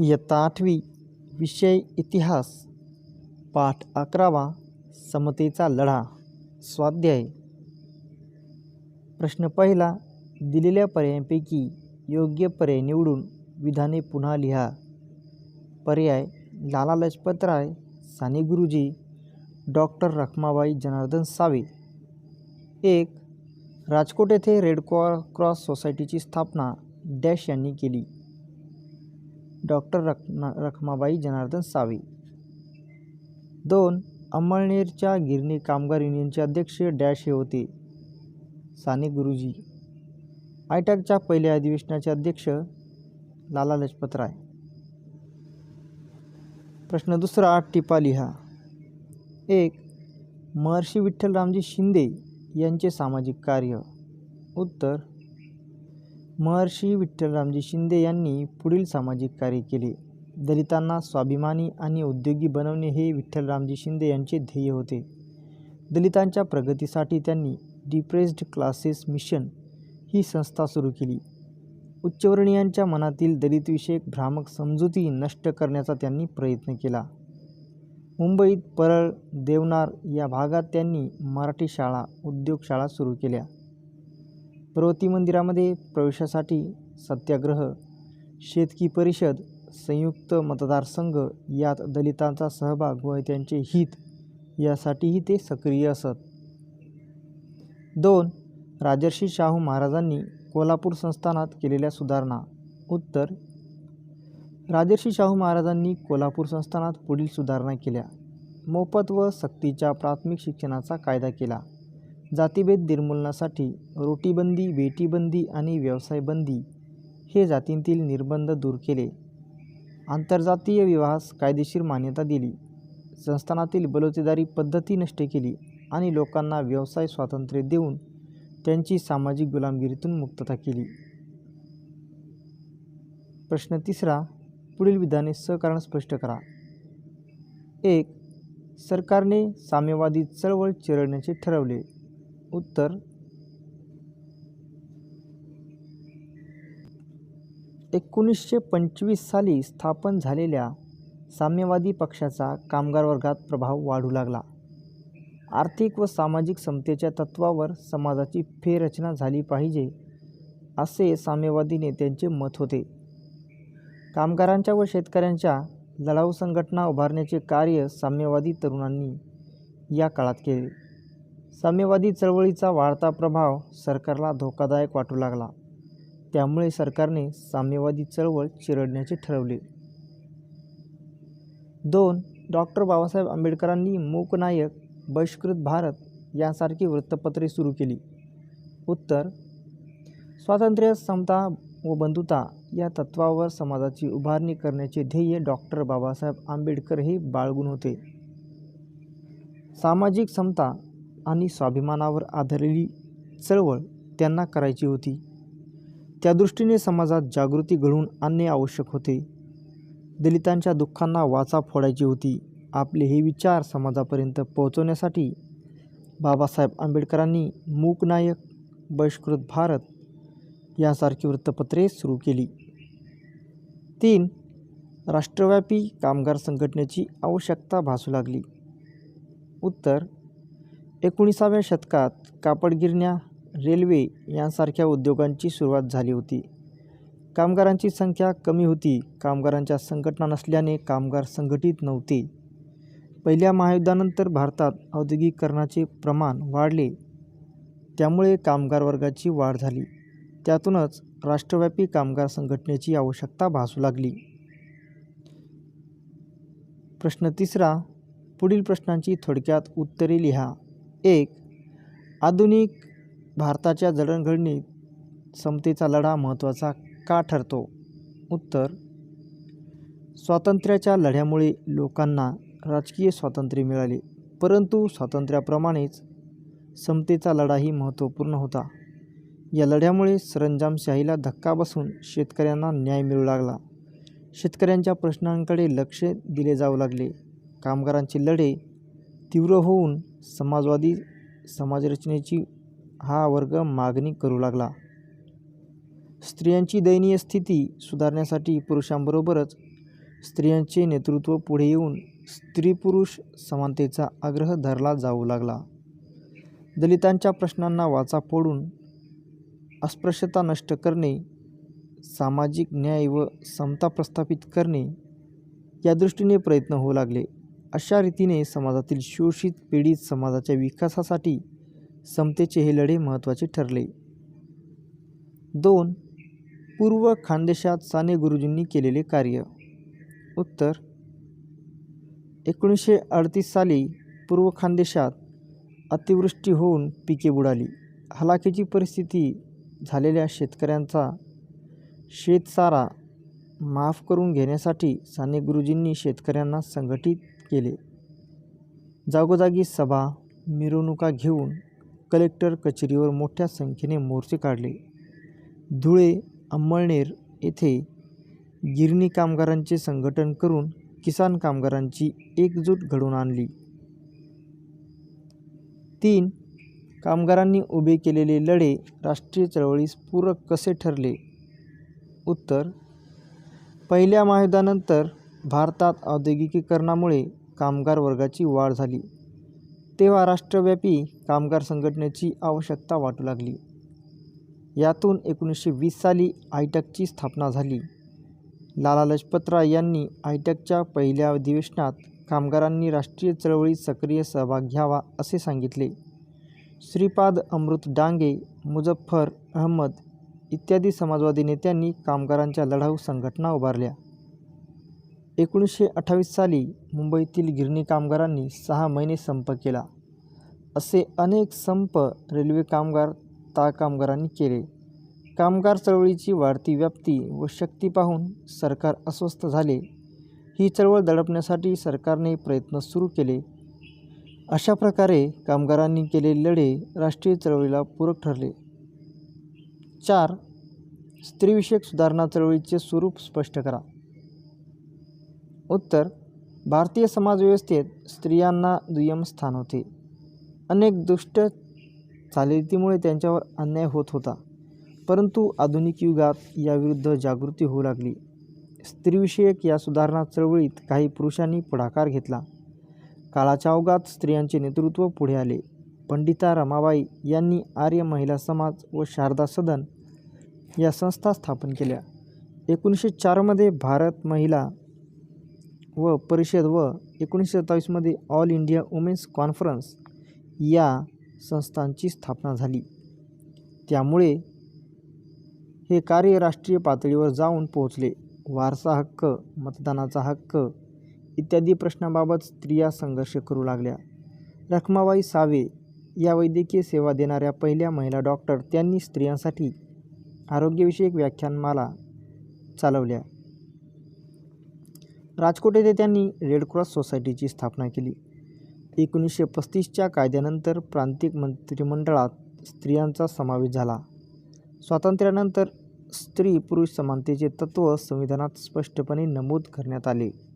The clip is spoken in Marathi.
इयत्ता आठवी विषय इतिहास पाठ अकरावा समतेचा लढा स्वाध्याय. प्रश्न पहिला दिलेल्या पर्यायांपैकी योग्य पर्याय निवडून विधाने पुन्हा लिहा. पर्याय लाला लजपतराय साने गुरुजी डॉक्टर रखमाबाई जनार्दन सावे. एक राजकोट येथे रेड क्रॉ क्रॉस सोसायटीची स्थापना डॅश यांनी केली. डॉक्टर रखना रखमाबाई जनार्दन सावे. दोन अंमळनेरच्या गिरणी कामगार युनियनचे अध्यक्ष डॅश हे होते. साने गुरुजी. आयटॅकच्या पहिल्या अधिवेशनाचे अध्यक्ष लाला लजपतराय प्रश्न दुसरा टिपा लिहा. एक महर्षी विठ्ठल रामजी शिंदे यांचे सामाजिक कार्य. उत्तर महर्षी विठ्ठलरामजी शिंदे यांनी पुढील सामाजिक कार्य केले. दलितांना स्वाभिमानी आणि उद्योगी बनवणे हे विठ्ठलरामजी शिंदे यांचे ध्येय होते. दलितांच्या प्रगतीसाठी त्यांनी डिप्रेस्ड क्लासेस मिशन ही संस्था सुरू केली. उच्चवर्णीयांच्या मनातील दलितविषयक भ्रामक समजुती नष्ट करण्याचा त्यांनी प्रयत्न केला. मुंबईत परळ देवनार या भागात त्यांनी मराठी शाळा उद्योगशाळा सुरू केल्या. पर्वती मंदिरामध्ये प्रवेशासाठी सत्याग्रह शेतकी परिषद संयुक्त मतदारसंघ यात दलितांचा सहभाग व त्यांचे हित यासाठीही ते सक्रिय असत. दोन राजर्षी शाहू महाराजांनी कोल्हापूर संस्थानात केलेल्या सुधारणा. उत्तर राजर्षी शाहू महाराजांनी कोल्हापूर संस्थानात पुढील सुधारणा केल्या. मोफत व सक्तीच्या प्राथमिक शिक्षणाचा कायदा केला. जातीभेद निर्मूलनासाठी रोटीबंदी बेटीबंदी आणि व्यवसायबंदी हे जातींतील निर्बंध दूर केले. आंतरजातीय विवाहास कायदेशीर मान्यता दिली. संस्थानातील बलोतेदारी पद्धती नष्ट केली आणि लोकांना व्यवसाय स्वातंत्र्य देऊन त्यांची सामाजिक गुलामगिरीतून मुक्तता केली. प्रश्न तिसरा पुढील विधाने सहकारण स्पष्ट करा. एक सरकारने साम्यवादी चळवळ चिरडण्याचे ठरवले. उत्तर. एकोणीसशे पंचवीस साली स्थापन झालेल्या साम्यवादी पक्षाचा कामगार वर्गात प्रभाव वाढू लागला. आर्थिक व सामाजिक समतेच्या तत्वावर समाजाची फेररचना झाली पाहिजे असे साम्यवादी नेत्यांचे मत होते. कामगारांच्या व शेतकऱ्यांच्या लढाऊ संघटना उभारण्याचे कार्य साम्यवादी तरुणांनी या काळात केले. साम्यवादी चळवळीचा वाढता प्रभाव सरकारला धोकादायक वाटू लागला. त्यामुळे सरकारने साम्यवादी चळवळ चिरडण्याचे ठरवले. दोन डॉक्टर बाबासाहेब आंबेडकरांनी मूकनायक बहिष्कृत भारत यासारखी वृत्तपत्रे सुरू केली. उत्तर स्वातंत्र्य समता व बंधुता या तत्वावर समाजाची उभारणी करण्याचे ध्येय डॉक्टर बाबासाहेब आंबेडकर हे बाळगून होते. सामाजिक समता आणि स्वाभिमानावर आधारलेली चळवळ त्यांना करायची होती. त्या दृष्टीने समाजात जागृती घडवून आणणे आवश्यक होते. दलितांच्या दुःखांना वाचा फोडायची होती. आपले हे विचार समाजापर्यंत पोहोचवण्यासाठी बाबासाहेब आंबेडकरांनी मूकनायक बहिष्कृत भारत यासारखी वृत्तपत्रे सुरू केली. तीन राष्ट्रव्यापी कामगार संघटनेची आवश्यकता भासू लागली. उत्तर एकोणीसाव्या शतकात कापडगिरण्या रेल्वे यांसारख्या उद्योगांची सुरुवात झाली होती. कामगारांची संख्या कमी होती. कामगारांच्या संघटना नसल्याने कामगार संघटित नव्हते. पहिल्या महायुद्धानंतर भारतात औद्योगिकरणाचे प्रमाण वाढले. त्यामुळे कामगार वर्गाची वाढ झाली. त्यातूनच राष्ट्रव्यापी कामगार संघटनेची आवश्यकता भासू लागली. प्रश्न तिसरा पुढील प्रश्नांची थोडक्यात उत्तरे लिहा. एक आधुनिक भारताच्या जडणघडणीत समतेचा लढा महत्त्वाचा का ठरतो? उत्तर स्वातंत्र्याच्या लढ्यामुळे लोकांना राजकीय स्वातंत्र्य मिळाले परंतु स्वातंत्र्याप्रमाणेच समतेचा लढाही महत्त्वपूर्ण होता. या लढ्यामुळे सरंजामशाहीला धक्का बसून शेतकऱ्यांना न्याय मिळू लागला. शेतकऱ्यांच्या प्रश्नांकडे लक्ष दिले जाऊ लागले. कामगारांचे लढे तीव्र होऊन समाजवादी समाजरचनेची हा वर्ग मागणी करू लागला. स्त्रियांची दयनीय स्थिती सुधारण्यासाठी पुरुषांबरोबरच स्त्रियांचे नेतृत्व पुढे येऊन स्त्री पुरुष समानतेचा आग्रह धरला जाऊ लागला. दलितांच्या प्रश्नांना वाचा फोडून अस्पृश्यता नष्ट करणे सामाजिक न्याय व समता प्रस्थापित करणे या दृष्टीने प्रयत्न होऊ लागले. अशा रीतीने समाजातील शोषित पीडित समाजाच्या विकासासाठी समतेचे हे लढे महत्त्वाचे ठरले. दोन पूर्व खानदेशात साने गुरुजींनी केलेले कार्य. उत्तर एकोणीसशे अडतीस साली पूर्व खानदेशात अतिवृष्टी होऊन पिके बुडाली. हलाखीची परिस्थिती झालेल्या शेतकऱ्यांचा शेतसारा माफ करून घेण्यासाठी साने गुरुजींनी शेतकऱ्यांना संघटित केले. जागोजागी सभा मिरवणुका घेऊन कलेक्टर कचेरीवर मोठ्या संख्येने मोर्चे काढले. धुळे अंमळनेर येथे गिरणी कामगारांचे संघटन करून किसान कामगारांची एकजूट घडवून आणली. तीन कामगारांनी उभे केलेले लढे राष्ट्रीय चळवळीस पूरक कसे ठरले? उत्तर पहिल्या महायुद्धानंतर भारतात औद्योगिकीकरणामुळे कामगार वर्गाची वाढ झाली. तेव्हा राष्ट्रव्यापी कामगार संघटनेची आवश्यकता वाटू लागली. यातून एकोणीसशे वीस साली आयटकची स्थापना झाली. लाला लजपतराय यांनी आयटकच्या पहिल्या अधिवेशनात कामगारांनी राष्ट्रीय चळवळीत सक्रिय सहभाग घ्यावा असे सांगितले. श्रीपाद अमृत डांगे मुझफ्फर अहमद इत्यादी समाजवादी नेत्यांनी कामगारांच्या लढाऊ संघटना उभारल्या. एकोणीसशे अठ्ठावीस साली मुंबईतील गिरणी कामगारांनी सहा महिने संप केला. असे अनेक संप रेल्वे कामगार ता कामगारांनी केले. कामगार चळवळीची वाढती व्याप्ती व शक्ती पाहून सरकार अस्वस्थ झाले. ही चळवळ दडपण्यासाठी सरकारने प्रयत्न सुरू केले. अशा प्रकारे कामगारांनी केलेले लढे राष्ट्रीय चळवळीला पूरक ठरले. चार स्त्रीविषयक सुधारणा चळवळीचे स्वरूप स्पष्ट करा. उत्तर भारतीय समाजव्यवस्थेत स्त्रियांना दुय्यम स्थान होते. अनेक दुष्ट चालीरीतीमुळे त्यांच्यावर अन्याय होत होता. परंतु आधुनिक युगात याविरुद्ध जागृती होऊ लागली. स्त्रीविषयक या सुधारणा चळवळीत काही पुरुषांनी पुढाकार घेतला. काळाच्या अवघात स्त्रियांचे नेतृत्व पुढे आले. पंडिता रमाबाई यांनी आर्य महिला समाज व शारदा सदन या संस्था स्थापन केल्या. एकोणीसशे चारमध्ये भारत महिला व परिषद व एकोणीसशे सत्तावीसमध्ये ऑल इंडिया वुमेन्स कॉन्फरन्स या संस्थांची स्थापना झाली. त्यामुळे हे कार्य राष्ट्रीय पातळीवर जाऊन पोहोचले. वारसा हक्क मतदानाचा हक्क इत्यादी प्रश्नाबाबत स्त्रिया संघर्ष करू लागल्या. रखमाबाई सावे या वैद्यकीय सेवा देणाऱ्या पहिल्या महिला डॉक्टर त्यांनी स्त्रियांसाठी आरोग्यविषयक व्याख्यानमाला चालवल्या. राजकोट येथे त्यांनी रेडक्रॉस सोसायटीची स्थापना केली. एकोणीसशे पस्तीसच्या कायद्यानंतर प्रांतिक मंत्रिमंडळात स्त्रियांचा समावेश झाला. स्वातंत्र्यानंतर स्त्री पुरुष समानतेचे तत्त्व संविधानात स्पष्टपणे नमूद करण्यात आले.